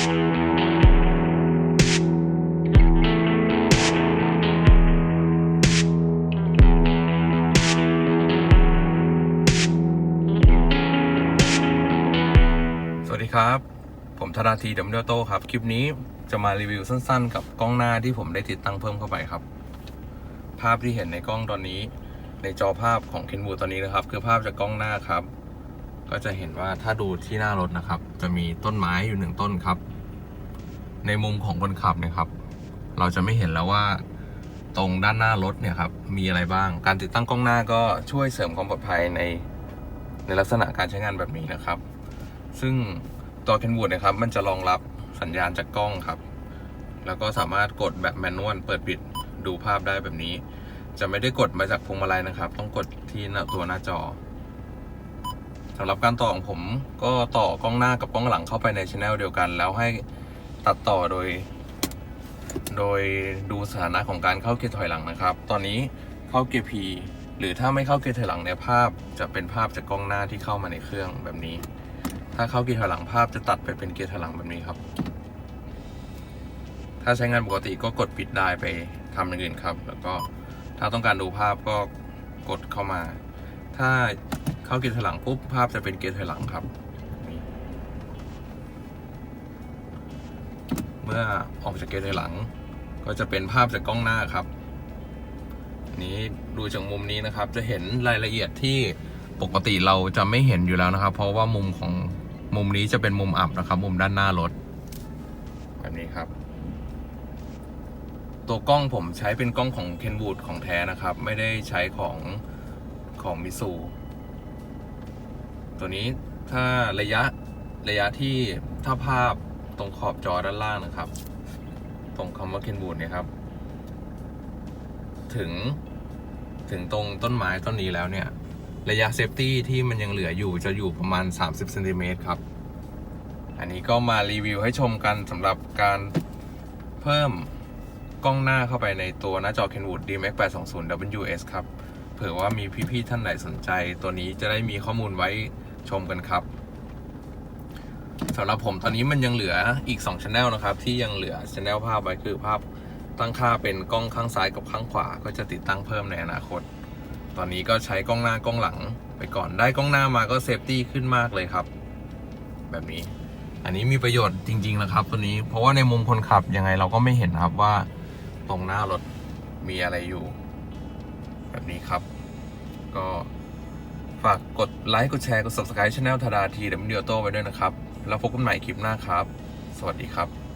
สวัสดีครับ ผมธนาทีดัมเดลโตครับ คลิปนี้จะมารีวิวสั้นๆ กับกล้องหน้าที่ผมได้ติดตั้งเพิ่มเข้าไปครับ ภาพที่เห็นในกล้องตอนนี้ ในจอภาพของเคนบูตอนนี้นะครับ คือภาพจากกล้องหน้าครับ ก็จะเห็นว่าถ้าดูที่หน้ารถนะครับ จะมีต้นไม้อยู่หนึ่งต้นครับ ในมุมของคนขับนะครับ เราจะไม่เห็นแล้วว่าตรงด้านหน้ารถเนี่ยครับมีอะไรบ้าง การติดตั้งกล้องหน้าก็ช่วยเสริมความปลอดภัยในในลักษณะการใช้งานแบบนี้นะครับ ซึ่งตัว Kenwood นะครับ มันจะรองรับสัญญาณจากกล้องครับ แล้วก็สามารถกดแบบแมนนวลเปิดปิดดูภาพได้แบบนี้ จะไม่ได้กดมาจากพวงมาลัยนะครับ ต้องกดที่ตัวหน้าจอำหรับการต่อของผมก็ต่อกล้องหน้ากับกล้องหลังเข้าไปในช anel เดียวกัน แล้วให้ตัดต่อโดย โดยดูสถานะของการเข้าเกียร์ถอยหลังนะครับ ตอนนี้เข้าเกียร์ P หรือถ้าไม่เข้าเกียร์ถอยหลังเนี่ยภาพจะเป็นภาพจากกล้องหน้าที่เข้ามาในเครื่องแบบนี้ ถ้าเข้าเกียร์ถอยหลังภาพจะตัดไปเป็นเกียร์ถอยหลังแบบนี้ครับ ถ้าใช้งานปกติก็กดปิดได้ไปทำอย่างอื่นครับ แล้วก็ถ้าต้องการดูภาพก็กดเข้ามา ถ้า เข้าเกียร์ถอยหลังปุ๊บภาพจะเป็นเกียร์ถอยหลังครับ เมื่อออกจากเกียร์ถอยหลัง ก็จะเป็นภาพจากกล้องหน้าครับนนี้ดูจากมุมนี้นะครับ จะเห็นรายละเอียดที่ปกติเราจะไม่เห็นอยู่แล้วนะครับ เพราะว่ามุมของมุมนี้จะเป็นมุมอับนะครับ มุมด้านหน้ารถแบบนี้ครับ ตัวกล้องผมใช้เป็นกล้องของ Kenwood ของแท้นะครับ ไม่ได้ใช้ของของมิสู ตัวนี้ถ้าระยะระยะที่ถ้าภาพตรงขอบจอด้านล่างนะครับ ตรงคำว่า Kenwood เนี่ยครับ ถึงถึงตรงต้นไม้ต้นนี้แล้วเนี่ย ระยะเซฟตี้ที่มันยังเหลืออยู่จะอยู่ประมาณ 30เซนติเมตรครับ อันนี้ก็มารีวิวให้ชมกันสำหรับการเพิ่มกล้องหน้าเข้าไปในตัวหน้าจอ Kenwood DMX 820 WS ครับ เผื่อว่ามีพี่ ๆ ท่านไหนสนใจ ตัวนี้จะได้มีข้อมูลไว้ ชมกันครับสำหรับผมตอนนี้มันยังเหลืออีก2 Channel นะครับ ที่ยังเหลือ Channel ภาพไว้คือภาพตั้งค่าเป็นกล้องข้างซ้ายกับข้างขวา ก็จะติดตั้งเพิ่มในอนาคต ตอนนี้ก็ใช้กล้องหน้ากล้องหลังไปก่อนได้กล้องหน้ามาก็เซฟตี้ขึ้นมากเลยครับ แบบนี้ อันนี้มีประโยชน์จริง ๆ นะครับ ตัวนี้เพราะว่าในมุมคนขับยังไงเราก็ไม่เห็นครับว่าตรงหน้ารถมีอะไรอยู่ แบบนี้ครับ ก็ ฝากกดไลค์กดแชร์กด subscribe channel ธาดาทีเดมเดียโตไว้ด้วยนะครับ แล้วพบกันใหม่คลิปหน้าครับ สวัสดีครับ